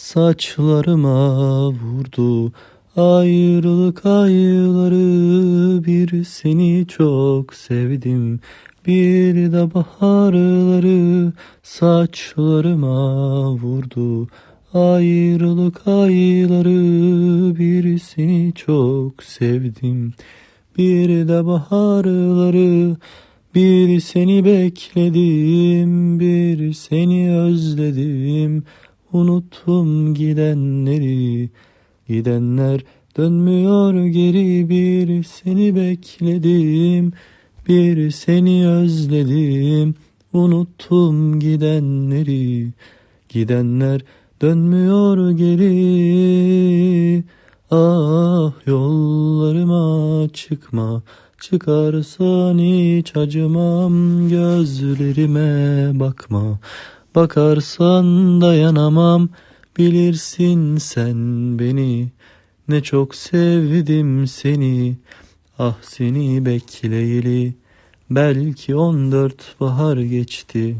saçlarıma vurdu. Ayrılık ayları bir seni çok sevdim. Bir de baharları saçlarıma vurdu. Ayrılık ayları bir seni çok sevdim. Bir de baharları bir seni bekledim, bir seni özledim. Unuttum gidenleri, gidenler dönmüyor geri. Bir seni bekledim, bir seni özledim. Unuttum gidenleri, gidenler dönmüyor geri. Ah yollarıma çıkma Çıkarsan hiç acımam Gözlerime bakma Bakarsan dayanamam Bilirsin sen beni. Ne çok sevdim seni Ah seni bekleyeli. Belki on dört bahar geçti